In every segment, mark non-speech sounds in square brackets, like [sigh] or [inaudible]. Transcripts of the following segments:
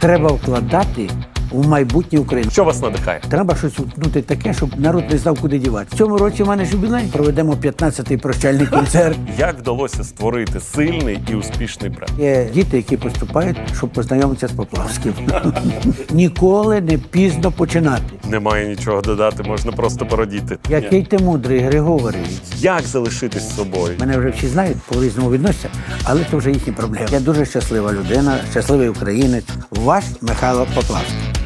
Треба вкладати в майбутнє України. Що вас надихає? Треба щось втнути таке, щоб народ не знав, куди дівати. В цьому році в мене ж юбілей. Проведемо 15-й прощальний концерт. Як вдалося створити сильний і успішний бренд? Є діти, які поступають, щоб познайомитися з Поплавським. [laughs] Ніколи не пізно починати. Немає нічого додати, можна просто порадіти. Який ти мудрий, Григорій. Як залишитись собою? Мене вже всі знають, по-різному відносяться, але це вже їхні проблеми. Я дуже щаслива людина, щасливий українець. Ваш Михайло Поплавський.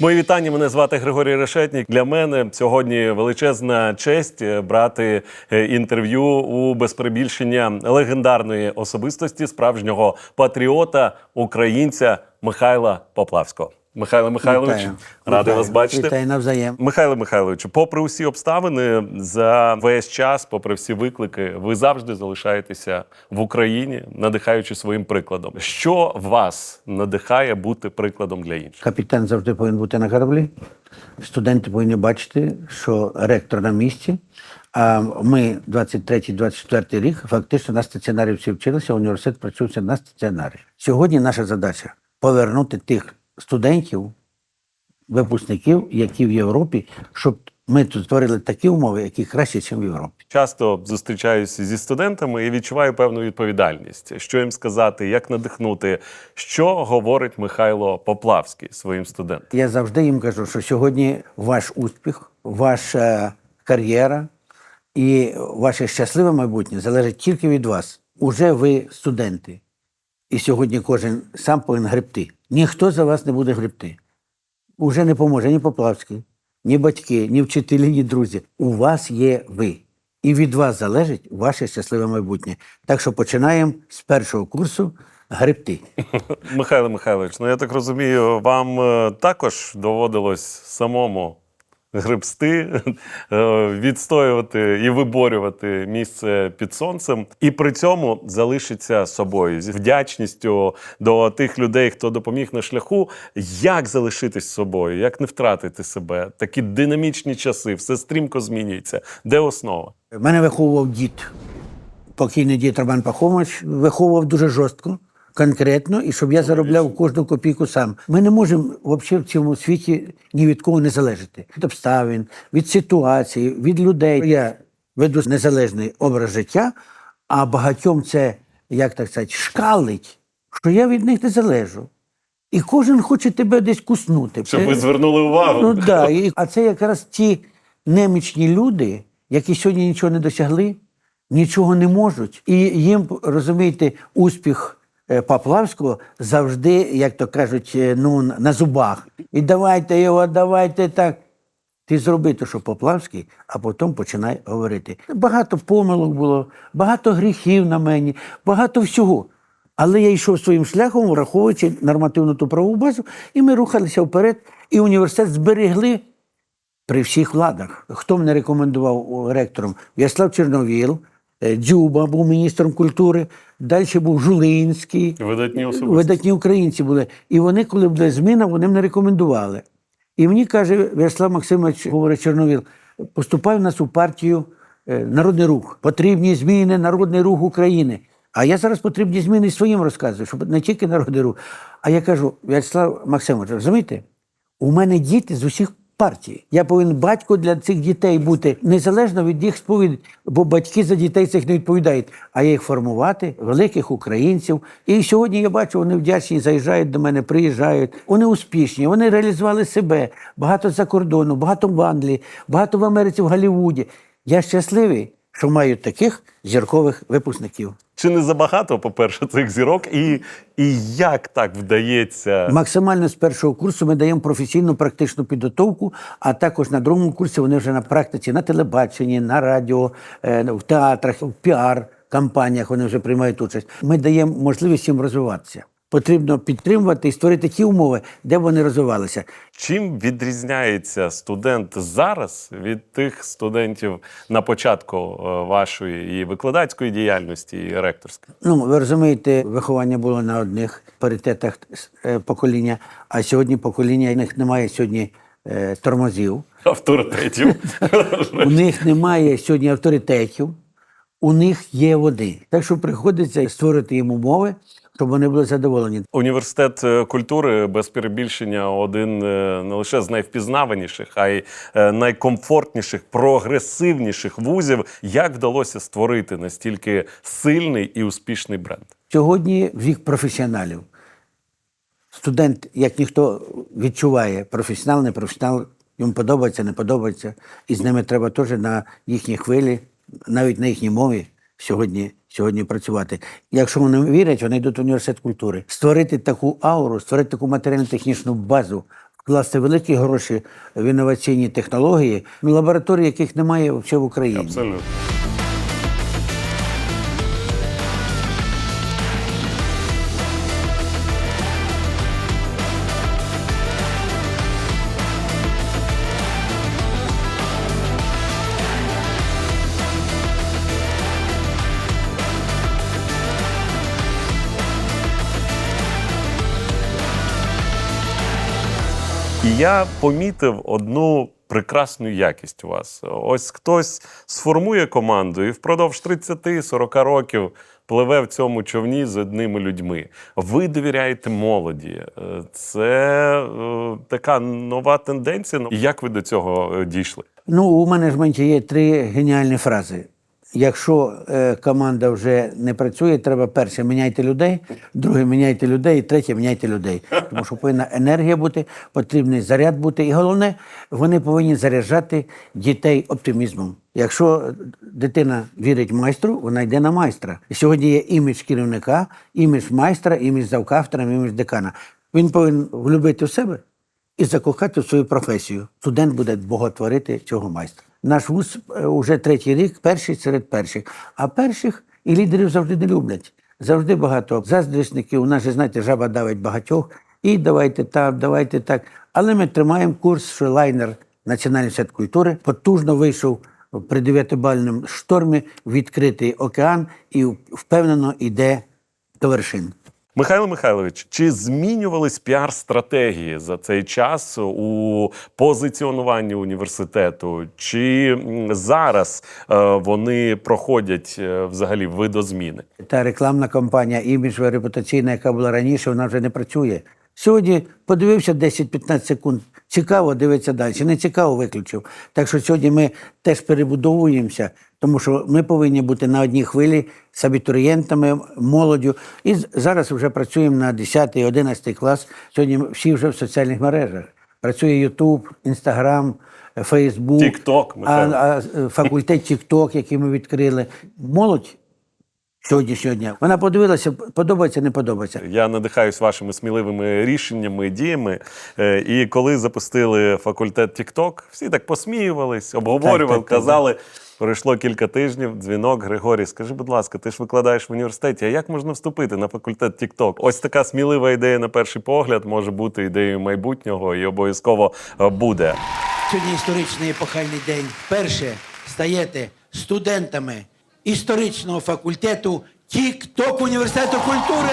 Мої вітання. Мене звати Григорій Решетнік. Для мене сьогодні величезна честь е, брати е, інтерв'ю у безперебільшення легендарної особистості, справжнього патріота, українця Михайла Поплавського. Михайло Михайлович, Вітаю. радий Вітаю. вас бачити. Вітаю навзаєм. Михайло Михайловичу, попри усі обставини, за весь час, попри всі виклики, ви завжди залишаєтеся в Україні, надихаючи своїм прикладом. Що вас надихає бути прикладом для інших? Капітан завжди повинен бути на кораблі. Студенти повинні бачити, що ректор на місці. А ми 23-24 рік фактично на стаціонарі всі вчилися, університет працюється на стаціонарі. Сьогодні наша задача повернути тих студентів, випускників, які в Європі, щоб ми тут створили такі умови, які краще, ніж в Європі. Часто зустрічаюся зі студентами і відчуваю певну відповідальність, що їм сказати, як надихнути, що говорить Михайло Поплавський своїм студентам. Я завжди їм кажу, що сьогодні ваш успіх, ваша кар'єра і ваше щасливе майбутнє залежить тільки від вас. Уже ви студенти. І сьогодні кожен сам повинен гребти. Ніхто за вас не буде гребти. Уже не поможе ні Поплавський, ні батьки, ні вчителі, ні друзі. У вас є ви. І від вас залежить ваше щасливе майбутнє. Так що починаємо з першого курсу гребти. [laughs] Михайло Михайлович, ну я так розумію, вам е, також доводилось самому гребсти, [laughs] е, відстоювати і виборювати місце під сонцем, і при цьому залишиться собою зі вдячністю до тих людей, хто допоміг на шляху. Як залишитись собою, як не втратити себе? Такі динамічні часи, все стрімко змінюється. Де основа? Мене виховував дід, покійний дід Роман Пахомович, виховував дуже жорстко, конкретно, і щоб я заробляв кожну копійку сам. Ми не можемо взагалі в цьому світі ні від кого не залежати. Від обставин, від ситуації, від людей. Я веду незалежний образ життя, а багатьом це, як так сказати, шкалить, що я від них не залежу. І кожен хоче тебе десь куснути. Щоб ви звернули увагу. Ну да, і, а це якраз ті немічні люди, які сьогодні нічого не досягли, нічого не можуть. І їм, розумієте, успіх Поплавського завжди, як то кажуть, е, ну, на зубах. І давайте його, давайте так. Ти зроби те, що Поплавський, а потім починай говорити. Багато помилок було, багато гріхів на мені, багато всього. Але я йшов своїм шляхом, враховуючи нормативну ту правову базу, і ми рухалися вперед, і університет зберегли при всіх владах. Хто мене рекомендував ректором? В'яслав Чорновіл, е, Дзюба був міністром культури, далі був Жулинський. Видатні особисті. Видатні українці були. І вони, коли буде зміна, вони мене рекомендували. І мені каже В'ячеслав Максимович, говорить Чорновіл, поступай в нас у партію е, Народний рух. Потрібні зміни, Народний рух України. А я зараз потрібні зміни своїм розказую, щоб не тільки Народний рух. А я кажу, В'ячеслав Максимович, розумієте, у мене діти з усіх партій. Я повинен батько для цих дітей бути незалежно від їх сповідей, бо батьки за дітей цих не відповідають. А я їх формувати, великих українців. І сьогодні я бачу, вони вдячні, заїжджають до мене, приїжджають. Вони успішні, вони реалізували себе. Багато за кордону, багато в Англії, багато в Америці, в Голлівуді. Я щасливий, що маю таких зіркових випускників. Чи не забагато, по-перше, цих зірок, і, і як так вдається? Максимально з першого курсу ми даємо професійну практичну підготовку, а також на другому курсі вони вже на практиці на телебаченні, на радіо, е, в театрах, в піар-кампаніях вони вже приймають участь. Ми даємо можливість їм розвиватися. Потрібно підтримувати і створити ті умови, де б вони розвивалися. Чим відрізняється студент зараз від тих студентів на початку е, вашої і викладацької діяльності, і ректорської? Ну, ви розумієте, виховання було на одних паритетах е, покоління, а сьогодні покоління, них немає сьогодні е, тормозів. Авторитетів. [laughs] У них немає сьогодні авторитетів, у них є води. Так що приходиться створити їм умови щоб вони були задоволені. Університет е, культури без перебільшення один е, не лише з найвпізнаваніших, а й е, найкомфортніших, прогресивніших вузів. Як вдалося створити настільки сильний і успішний бренд? Сьогодні вік професіоналів. Студент, як ніхто, відчуває, професіонал, не професіонал, йому подобається, не подобається. І з ними треба теж на їхній хвилі, навіть на їхній мові сьогодні, сьогодні працювати. Якщо вони вірять, вони йдуть в університет культури. Створити таку ауру, створити таку матеріально-технічну базу, вкласти великі гроші в інноваційні технології, ну, лабораторії, яких немає в Україні. Абсолютно. Я помітив одну прекрасну якість у вас. Ось хтось сформує команду і впродовж 30-40 років пливе в цьому човні з одними людьми. Ви довіряєте молоді. Е, Це е, така нова тенденція. Ну, як ви до цього е, дійшли? Ну, у менеджменті є три геніальні фрази. Якщо е, команда вже не працює, треба перше міняйте людей, друге міняйте людей, третє міняйте людей. Тому що повинна енергія бути, потрібний заряд бути. І головне, вони повинні заряджати дітей оптимізмом. Якщо дитина вірить майстру, вона йде на майстра. І сьогодні є імідж керівника, імідж майстра, імідж завкафтора, імідж декана. Він повинен влюбити в себе і закохати в свою професію. Студент буде боготворити цього майстра. Наш вуз вже третій рік, перший серед перших. А перших і лідерів завжди не люблять. Завжди багато заздрісників. У нас же, знаєте, жаба давить багатьох. І давайте так, давайте так. Але ми тримаємо курс, що лайнер Національний університет культури потужно вийшов при дев'ятибальному штормі відкритий океан і впевнено йде до вершин. Михайло Михайлович, чи змінювались піар-стратегії за цей час у позиціонуванні університету? Чи зараз е, вони проходять е, взагалі видозміни? Та рекламна кампанія, іміджова, репутаційна, яка була раніше, вона вже не працює. Сьогодні подивився 10-15 секунд. Цікаво, дивиться далі. Не цікаво, виключив. Так що сьогодні ми теж перебудовуємося, тому що ми повинні бути на одній хвилі з абітурієнтами, молоддю. І зараз вже працюємо на 10-11 клас. Сьогодні всі вже в соціальних мережах. Працює Ютуб, Інстаграм, Фейсбук, е, факультет Тікток, який ми відкрили. Молодь сьогоднішнього дня. Вона подивилася, подобається, не подобається. Я надихаюсь вашими сміливими рішеннями, діями. Е, І коли запустили факультет TikTok, всі так посміювались, обговорювали, Так, так, так, казали. Пройшло кілька тижнів. Дзвінок Григорій, скажи, будь ласка, ти ж викладаєш в університеті. А як можна вступити на факультет TikTok? Ось така смілива ідея на перший погляд може бути ідеєю майбутнього і обов'язково е, буде. Сьогодні історичний епохальний день. Перше стаєте студентами історичного факультету Тік-Ток університету культури.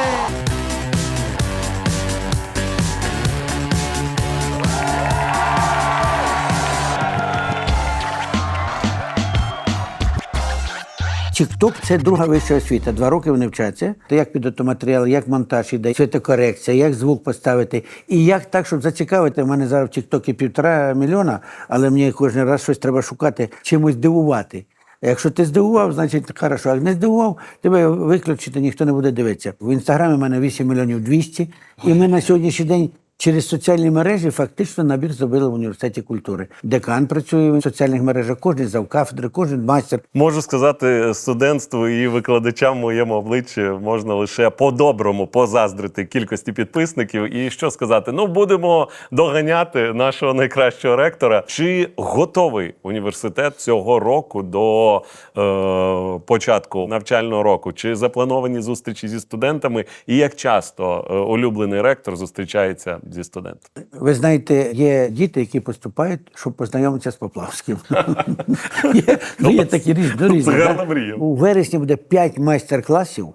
Тік-ток це друга вища освіта. Два роки вони вчаться. То як підготувати матеріал, як монтаж іде, світокорекція, як звук поставити, і як так, щоб зацікавити. У мене зараз в Тік-токі півтора мільйона, але мені кожен раз щось треба шукати, чимось дивувати. Якщо ти здивував, значить хорошо. А не здивував, тебе виключити ніхто не буде дивитися. В інстаграмі в мене 8 мільйонів 200, і ми на сьогоднішній день через соціальні мережі фактично набір зробили в університеті культури. Декан працює в соціальних мережах, кожен завкафедри, кожен майстер. Можу сказати студентству і викладачам в моєму обличчі можна лише по-доброму позаздрити кількості підписників. І що сказати? Ну, будемо доганяти нашого найкращого ректора. Чи готовий університет цього року до е, початку навчального року? Чи заплановані зустрічі зі студентами? І як часто е, улюблений ректор зустрічається зі студентами? Ви знаєте, є діти, які поступають, щоб познайомитися з Поплавським. [laughs] Є- ну, такі різні. різні, Це гарна мрія. У вересні буде 5 майстер-класів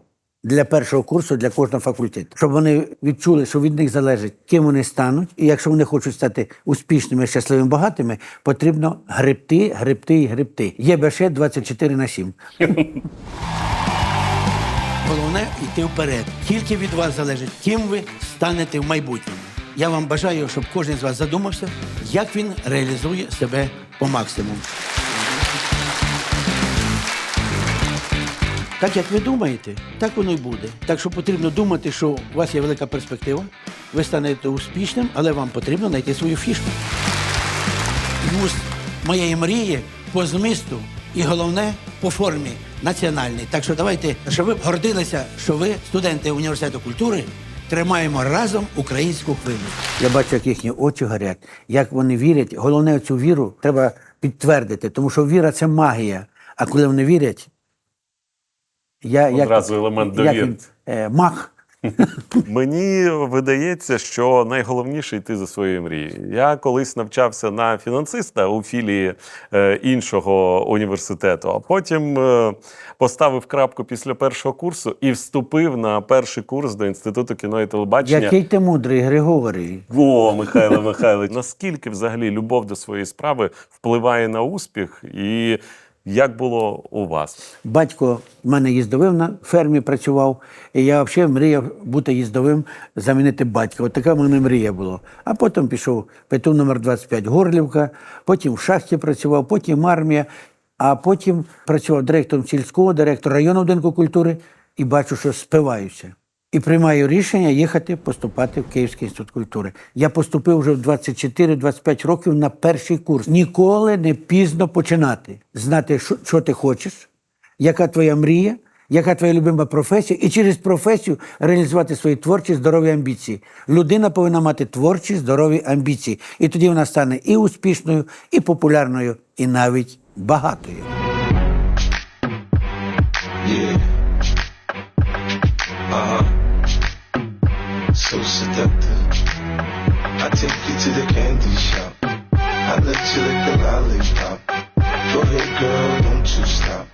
для першого курсу для кожного факультету, щоб вони відчули, що від них залежить, ким вони стануть. І якщо вони хочуть стати успішними, щасливими, багатими, потрібно гребти, гребти і гребти. Є БШ 24 на 7. Головне йти вперед. Тільки від вас залежить, ким ви станете в майбутньому. Я вам бажаю, щоб кожен з вас задумався, як він реалізує себе по максимуму. Так як ви думаєте, так воно й буде. Так що потрібно думати, що у вас є велика перспектива, ви станете успішним, але вам потрібно знайти свою фішку. Вуз моєї мрії по змісту і головне по формі національний. Так що давайте, щоб ви гордилися, що ви, студенти університету культури, тримаємо разом українську хвилю. Я бачу, як їхні очі горять, як вони вірять. Головне, цю віру треба підтвердити, тому що віра це магія. А коли вони вірять, я Одразу елемент як довіри. він, е, маг. [laughs] Мені видається, що найголовніше йти за своєю мрією. Я колись навчався на фінансиста у філії е, іншого університету, а потім е, поставив крапку після першого курсу і вступив на перший курс до інституту кіно і телебачення. Який ти мудрий, Григорій. О, Михайло Михайлович, наскільки взагалі любов до своєї справи впливає на успіх, і як було у вас? Батько в мене їздовим на фермі працював, і я взагалі мріяв бути їздовим, замінити батька. От така в мене мрія була. А потім пішов ПТУ номер 25 Горлівка, потім в шахті працював, потім армія, а потім працював директором сільського, директором районного будинку культури і бачу, що спиваюся. І приймаю рішення їхати поступати в Київський інститут культури. Я поступив вже в 24-25 років на перший курс. Ніколи не пізно починати. Знати, що, що ти хочеш, яка твоя мрія, яка твоя любима професія, і через професію реалізувати свої творчі здорові амбіції. Людина повинна мати творчі здорові амбіції. І тоді вона стане і успішною, і популярною, і навіть багатою. So seductive. I take you to the candy shop. I let you lick the lollipop. Go ahead, girl, don't you stop.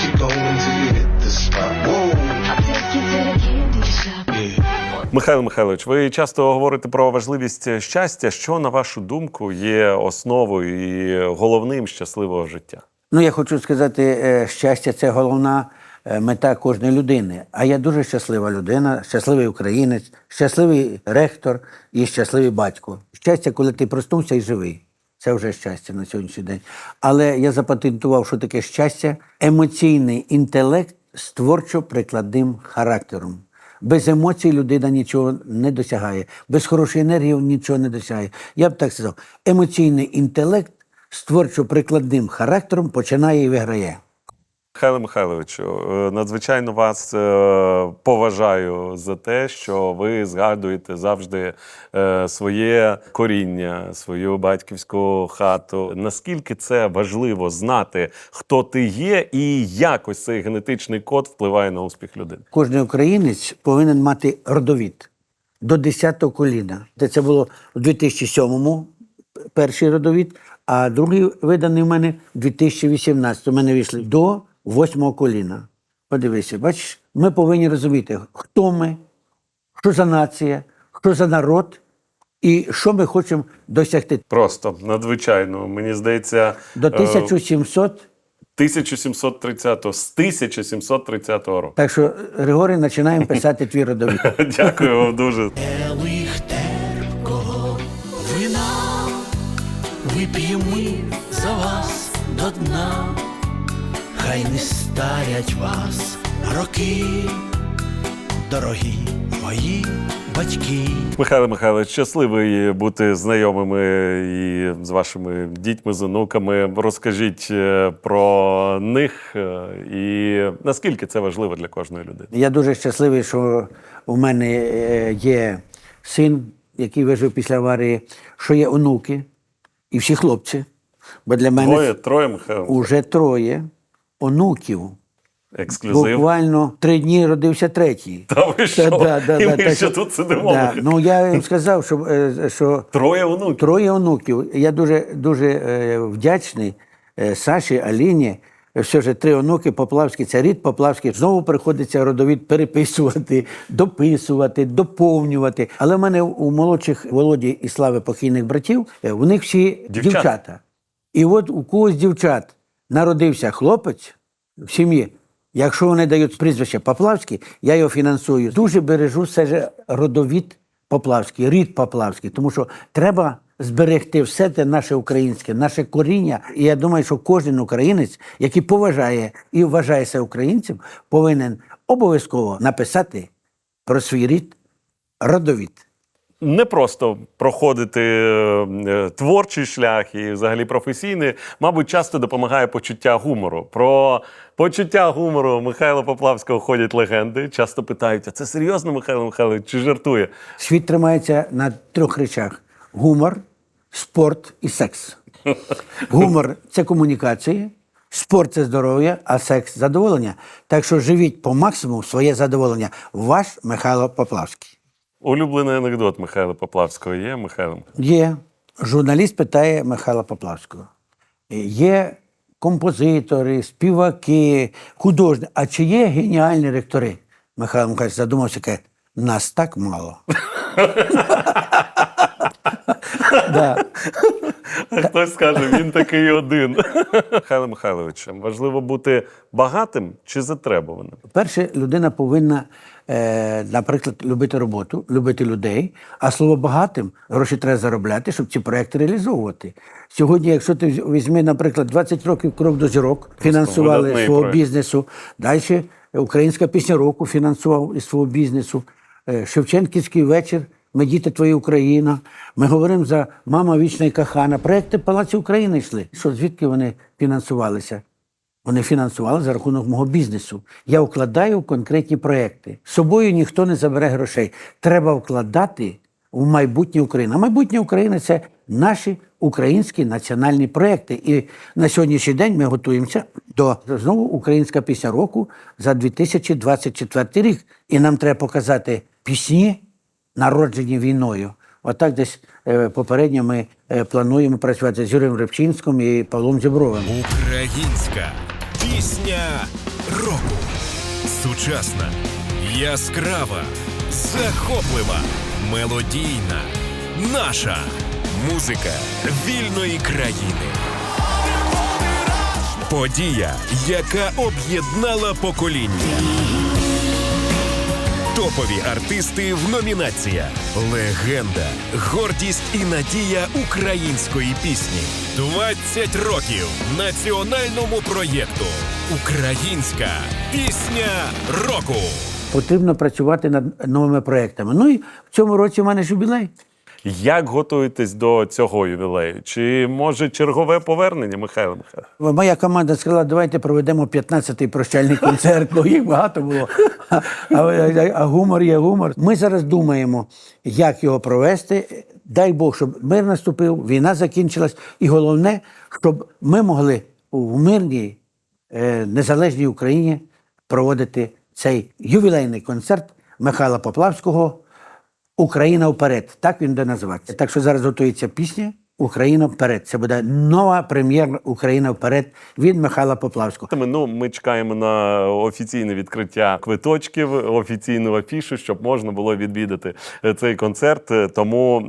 Keep going till you hit the spot. Whoa. I'll take you to the candy shop. Yeah. Михайло Михайлович, ви часто говорите про важливість щастя. Що, на вашу думку, є основою і головним щасливого життя? Ну, я хочу сказати, е, щастя це головна е, мета кожної людини. А я дуже щаслива людина, щасливий українець, щасливий ректор і щасливий батько. Щастя, коли ти проснувся і живий. Це вже щастя на сьогоднішній день. Але я запатентував, що таке щастя емоційний інтелект з творчо-прикладним характером. Без емоцій людина нічого не досягає, без хорошої енергії нічого не досягає. Я б так сказав, емоційний інтелект з творчо-прикладним характером починає і виграє. Михайло Михайловичу, е, надзвичайно вас е, поважаю за те, що ви згадуєте завжди е, своє коріння, свою батьківську хату. Наскільки це важливо знати, хто ти є, і як ось цей генетичний код впливає на успіх людини? Кожен українець повинен мати родовід до 10-го коліна. Це було у 2007-му перший родовід, а другий виданий в мене в 2018 У мене вийшли до 8-го коліна. Подивися, бачиш, ми повинні розуміти, хто ми, що за нація, що за народ і що ми хочемо досягти. Просто надзвичайно. Мені здається, До е, 1700 1730 з 1730 року. Так що, Григорій, починаємо писати твій родовід. [laughs] Дякую вам дуже. Хай не старять вас роки, дорогі мої батьки. Михайло Михайлович, щасливий бути знайомими і з вашими дітьми, з онуками. Розкажіть е, про них е, і наскільки це важливо для кожної людини. Я дуже щасливий, що у мене е, є син, який вижив після аварії, що є онуки і всі хлопці. Бо для мене Двоє, троє, Михайло. уже троє онуків. Ексклюзив. Буквально три дні родився третій. Та ви що? І ми так ще тут сидимо. Да. Ну я їм сказав, що, е, що Троє онуків. Троє онуків. Я дуже, дуже е, вдячний е, Саші, Аліні. Все ж три онуки, Поплавський, це рід Поплавський. Знову приходиться родовід переписувати, дописувати, доповнювати. Але в мене у молодших Володі і Слави покійних братів, у них всі Дівчата. дівчата. І от у когось дівчат народився хлопець в сім'ї. Якщо вони дають прізвище Поплавський, я його фінансую. Дуже бережу все ж родовід Поплавський, рід Поплавський, тому що треба зберегти все те наше українське, наше коріння. І я думаю, що кожен українець, який поважає і вважає себе українцем, повинен обов'язково написати про свій рід родовід. Не просто проходити е, творчий шлях і взагалі професійний, мабуть, часто допомагає почуття гумору. Про почуття гумору Михайла Поплавського ходять легенди. Часто питають: а це серйозно, Михайло Михайлович, чи жартує? Світ тримається на трьох речах: гумор, спорт і секс. Гумор це комунікації, спорт це здоров'я, а секс задоволення. Так що живіть по максимуму своє задоволення. Ваш Михайло Поплавський. Улюблений анекдот Михайла Поплавського є, Михайлом? Є журналіст питає Михайла Поплавського. Є композитори, співаки, художники. А чи є геніальні ректори? Михайло Михайлович задумався, каже, нас так мало. [laughs] Да. Хтось скаже, він такий один. Михайло Михайлович, важливо бути багатим чи затребуваним? Перше, людина повинна, е, наприклад, любити роботу, любити людей, а слово багатим гроші треба заробляти, щоб ці проекти реалізовувати. Сьогодні, якщо ти візьми, наприклад, 20 років крок до зірок, фінансували свого проект. бізнесу. Далі українська пісня року фінансував із свого бізнесу. Е, Шевченківський вечір. Ми діти твоя Україна. Ми говоримо за мама вічна і кохана. Проекти Палаці України йшли. Що звідки вони фінансувалися? Вони фінансували за рахунок мого бізнесу. Я вкладаю конкретні проекти. З собою ніхто не забере грошей. Треба вкладати в майбутнє України. А майбутнє України це наші українські національні проекти. І на сьогоднішній день ми готуємося до знову українська пісня року за 2024 рік. І нам треба показати пісні, народжені війною. Отак десь е, попередньо ми е, плануємо працювати з Юрієм Рибчинським і Павлом Зібровим. Українська пісня року. Сучасна, яскрава, захоплива, мелодійна, наша музика вільної країни. Подія, яка об'єднала покоління. Топові артисти в номінаціях Легенда, гордість і надія української пісні. 20 років національному проєкту. Українська пісня року. Потрібно працювати над новими проектами. Ну і в цьому році в мене ж юбілей. Як готуєтесь до цього ювілею? Чи може чергове повернення, Михайло Михайлович? Моя команда сказала, давайте проведемо 15-й прощальний концерт, бо їх багато було. А, а, а гумор є гумор. Ми зараз думаємо, як його провести. Дай Бог, щоб мир наступив, війна закінчилась. І головне, щоб ми могли в мирній, е, незалежній Україні проводити цей ювілейний концерт Михайла Поплавського Україна вперед. Так він буде називатися. Так що зараз готується пісня Україна вперед. Це буде нова прем'єра Україна вперед від Михайла Поплавського. Ну, ми чекаємо на офіційне відкриття квиточків, офіційну афішу, щоб можна було відвідати е, цей концерт. Тому е,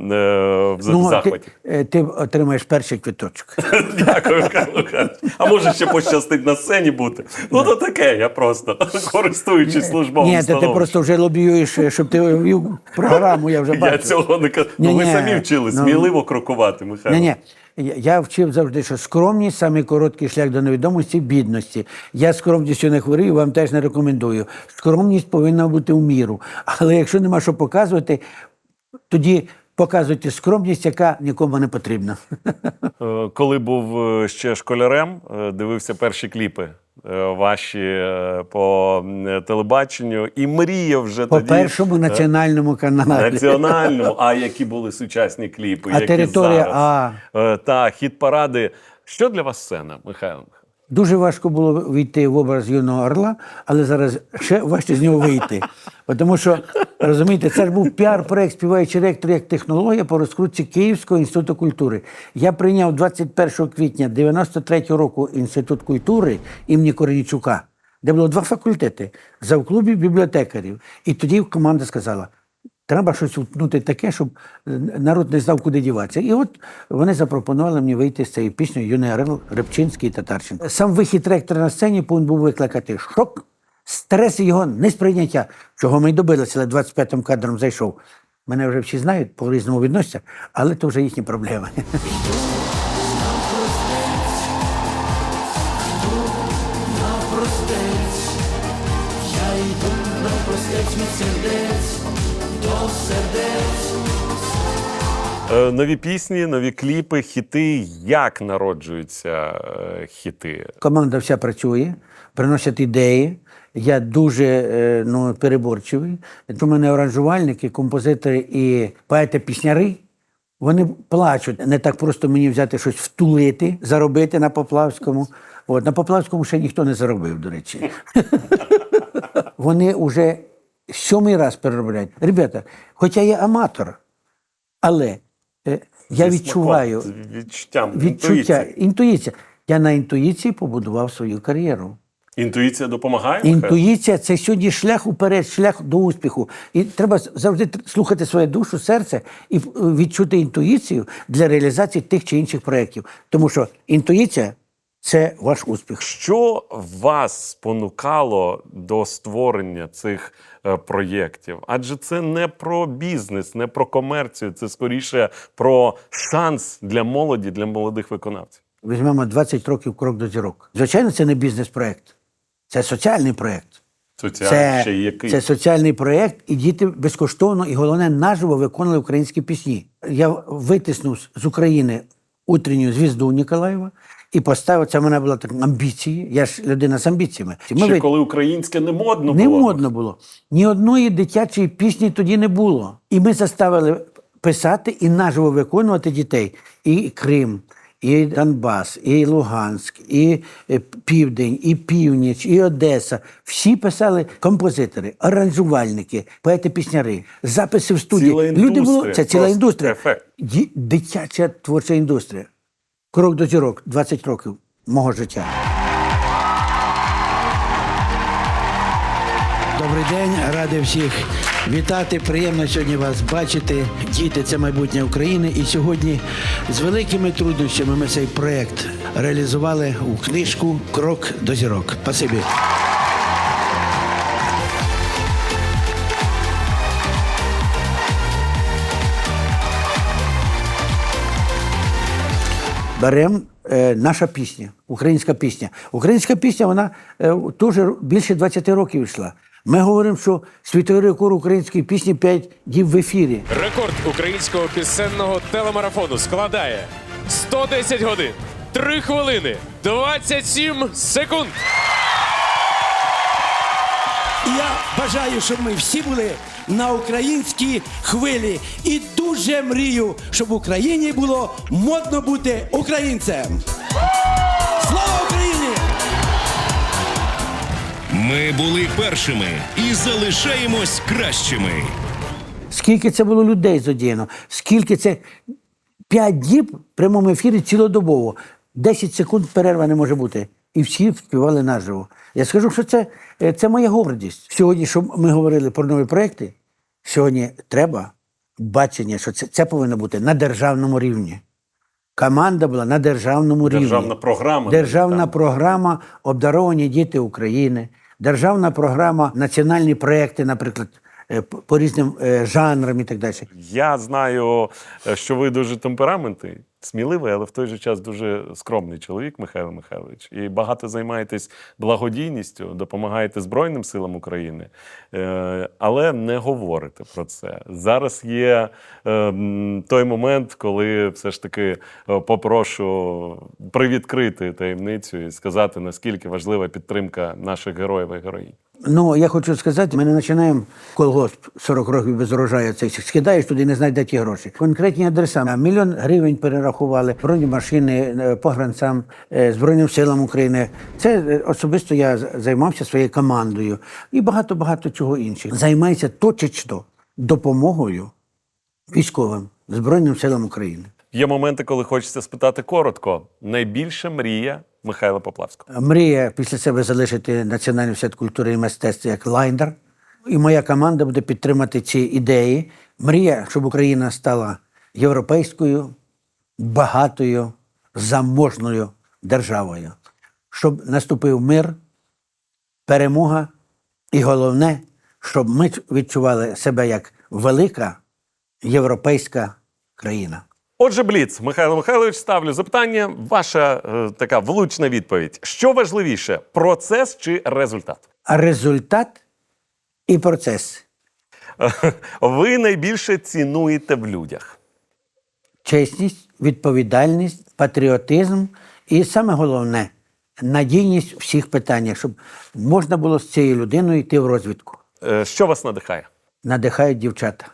в Ну, захваті. е, ти отримаєш перший квиточок. [laughs] Дякую, А може ще пощастить на сцені бути? Ну, то таке, я просто [laughs] користуючись службовим Ні, ти, ти просто вже лобіюєш, е, щоб ти програму, я вже бачу. Я цього не кажу. Ну, ви самі вчили ну, сміливо крокувати, Михайло. Ні, ні. Я- Я вчив завжди, що скромність самий короткий шлях до невідомості бідності. Я скромністю не хворію, вам теж не рекомендую. Скромність повинна бути в міру. Але якщо нема що показувати, тоді показуйте скромність, яка нікому не потрібна. Е, Коли був е, ще школярем, е, дивився перші кліпи ваші по телебаченню і мріяв вже По тоді першому національному каналі. національному. А які були сучасні кліпи? А які територія зараз. А. Та хіт паради. Що для вас сцена, Михайло? Дуже важко було війти в образ юного орла, але зараз ще важче з нього вийти. Тому що, розумієте, це ж був піар-проект співаючий ректор як технологія по розкрутці Київського інституту культури. Я прийняв 21 квітня 93 року інститут культури імені Коренічука, де було два факультети за клубі бібліотекарів. І тоді команда сказала. Треба щось втнути таке, щоб е, народ не знав, куди діватися. І от вони запропонували мені вийти з цією піснею Юний Орел, і Татарченко. Сам вихід ректора на сцені повинен був викликати шок, стрес його несприйняття, чого ми й добилися, але 25-м кадром зайшов. Мене вже всі знають, по-різному відносяться, але то вже їхні проблеми. Е, Нові пісні, нові кліпи, хіти. Як народжуються е, хіти? Команда вся працює, приносять ідеї. Я дуже е, ну, переборчивий. У мене аранжувальники, композитори і поети-пісняри. Вони плачуть. Не так просто мені взяти щось втулити, заробити на Поплавському. От, на Поплавському ще ніхто не заробив, до речі. [laughs] Вони вже сьомий раз переробляють. Ребята, хоча я аматор, але е, я відчуваю відчуттям, відчуття, інтуїція. Я на інтуїції побудував свою кар'єру. Інтуїція допомагає? Інтуїція це сьогодні шлях уперед, шлях до успіху. І треба завжди слухати свою душу, серце і е, відчути інтуїцію для реалізації тих чи інших проєктів. Тому що інтуїція це ваш успіх. Що вас спонукало до створення цих проєктів? Адже це не про бізнес, не про комерцію, це скоріше про шанс для молоді, для молодих виконавців. Візьмемо 20 років крок до зірок. Звичайно, це не бізнес-проєкт, це соціальний проєкт. Соціальний Це, ще який. це соціальний проєкт, і діти безкоштовно і головне наживо виконували українські пісні. Я витиснув з України утренню звізду Ніколаєва і поставив це. в мене була така амбіції. Я ж людина з амбіціями. Ми Ще ви- коли українське не модно не було. модно було. Ні одної дитячої пісні тоді не було. І ми заставили писати і наживо виконувати дітей. І Крим, і Донбас, і Луганськ, і е, Південь, і Північ, і Одеса. Всі писали композитори, аранжувальники, поети-пісняри, записи в студії. Ціла Люди було це ціла індустрія. ефект. Дитяча творча індустрія. Крок до зірок, 20 років мого життя. Добрий день, радий всіх вітати. Приємно сьогодні вас бачити. Діти це майбутнє України. І сьогодні з великими труднощами ми цей проект реалізували у книжку Крок до зірок. Спасибі. Беремо е, наша пісня, українська пісня. Українська пісня, вона е, дуже більше 20 років йшла. Ми говоримо, що світовий рекорд української пісні 5 діб в ефірі. Рекорд українського пісенного телемарафону складає 110 годин, 3 хвилини, 27 секунд. Я бажаю, щоб ми всі були на українській хвилі. І дуже мрію, щоб в Україні було модно бути українцем. Слава Україні! Ми були першими і залишаємось кращими. Скільки це було людей задіяно, скільки це 5 діб в прямому ефірі цілодобово. 10 секунд перерва не може бути. І всі співали наживо. Я скажу, що це, е, це моя гордість. Сьогодні, що ми говорили про нові проекти, сьогодні треба бачення, що це, це повинно бути на державному рівні. Команда була на державному рівні. Державна програма. Державна навіть, програма Обдаровані діти України, державна програма Національні проекти, наприклад, е, по- різним е, жанрам і так далі. Я знаю, е, що ви дуже темпераментний, сміливий, але в той же час дуже скромний чоловік, Михайло Михайлович. І багато займаєтесь благодійністю, допомагаєте Збройним силам України, е, але не говорите про це. Зараз є е, той момент, коли все ж таки е, попрошу привідкрити таємницю і сказати, наскільки важлива підтримка наших героїв і героїнь. Ну, я хочу сказати, ми не починаємо колгосп 40 років без урожаю. Цей скидаєш туди, не знаєш, де ті гроші. Конкретні адреса. А Мільйон гривень перерахували, бронемашини, е, погранцям, е, Збройним силам України. Це е, особисто я займався своєю командою і багато-багато чого іншого. Займаюся точечно допомогою військовим Збройним силам України. Є моменти, коли хочеться спитати коротко. Найбільша мрія Михайла Поплавського. Мрія після себе залишити Національний університет культури і мистецтва як лайнер. І моя команда буде підтримати ці ідеї. Мрія, щоб Україна стала європейською, багатою, заможною державою, щоб наступив мир, перемога І головне, щоб ми відчували себе як велика європейська країна. Отже, Бліц, Михайло Михайлович, ставлю запитання. Ваша е, така влучна відповідь. Що важливіше, процес чи результат? Результат і процес. [laughs] Ви найбільше цінуєте в людях. чесність, відповідальність, патріотизм і саме головне надійність у всіх питаннях, щоб можна було з цією людиною йти в розвідку. Е, Що вас надихає? Надихають дівчата.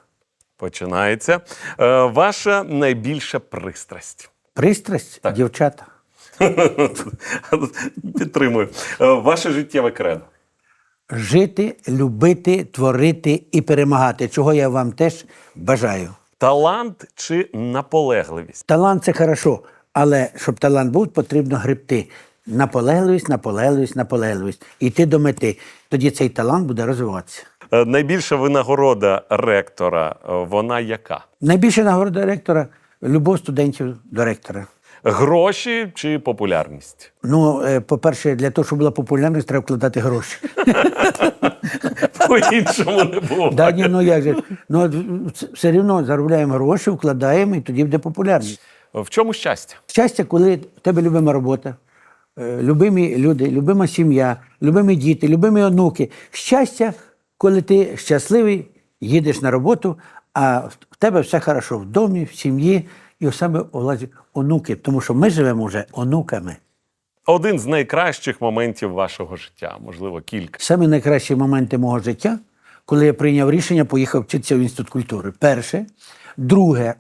Починається. Е, Ваша найбільша пристрасть. Пристрасть дівчата. [laughs] Підтримую. Е, Ваше життєве кредо. Жити, любити, творити і перемагати, чого я вам теж бажаю. Талант чи наполегливість? Талант це хорошо, але щоб талант був, потрібно гребти. Наполегливість, наполегливість, наполегливість. Йти до мети. Тоді цей талант буде розвиватися. Е, Найбільша винагорода ректора, е, вона яка? Найбільша нагорода ректора любов студентів до ректора. Гроші чи популярність? Ну, е, по-перше, для того, щоб була популярність, треба вкладати гроші. [laughs] По-іншому не було. Да, ні, ну як же? Ну, все рівно заробляємо гроші, вкладаємо, і тоді буде популярність. В чому щастя? Щастя, коли в тебе любима робота, любимі люди, любима сім'я, любимі діти, любимі онуки. Щастя, коли ти щасливий, їдеш на роботу, а в тебе все хорошо в домі, в сім'ї і саме у владі онуки. Тому що ми живемо вже онуками. Один з найкращих моментів вашого життя, можливо, кілька. Самі найкращі моменти мого життя, коли я прийняв рішення, поїхав вчитися в інститут культури. Перше. Друге,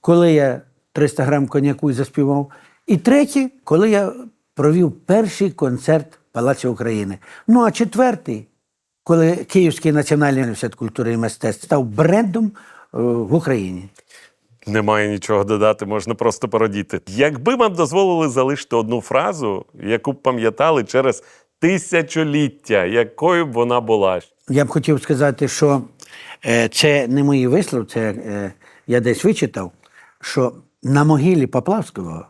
коли я 300 грам коньяку заспівав. І третє, коли я провів перший концерт в Палаці України. Ну а четвертий, коли Київський національний університет культури і мистецтв став брендом е, в Україні. Немає нічого додати, можна просто порадіти. Якби вам дозволили залишити одну фразу, яку б пам'ятали через тисячоліття, якою б вона була? Я б хотів сказати, що е, це не мої вислов, це я десь вичитав, що на могилі Поплавського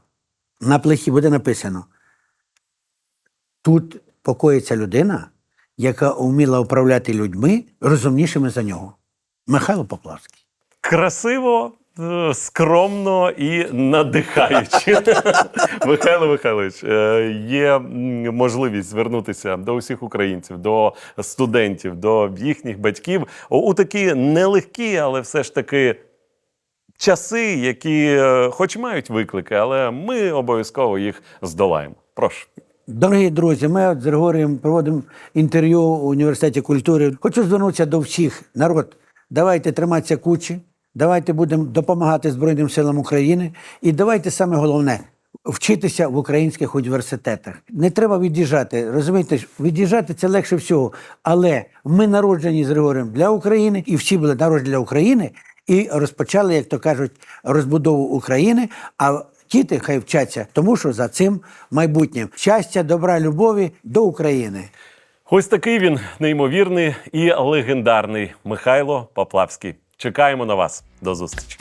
на плехі буде написано: тут покоїться людина, яка вміла управляти людьми розумнішими за нього. Михайло Поплавський. Красиво, е, скромно і надихаюче. [laughs] Михайло Михайлович, е, є можливість звернутися до усіх українців, до студентів, до їхніх батьків у такі нелегкі, але все ж таки. Часи, які, е, хоч мають виклики, але ми обов'язково їх здолаємо. Прошу. Дорогі друзі, ми от з Григорієм проводимо інтерв'ю у університеті культури. Хочу звернутися до всіх. Народ, давайте триматися кучі, давайте будемо допомагати Збройним силам України. І давайте саме головне вчитися в українських університетах. Не треба від'їжджати. Розумієте, від'їжджати це легше всього. Але ми народжені з Григорієм для України, і всі були народжені для України, і розпочали, як то кажуть, розбудову України. А Діти хай вчаться, тому що за цим майбутнім щастя, добра, любові до України. Ось такий він неймовірний і легендарний Михайло Поплавський. Чекаємо на вас. До зустрічі.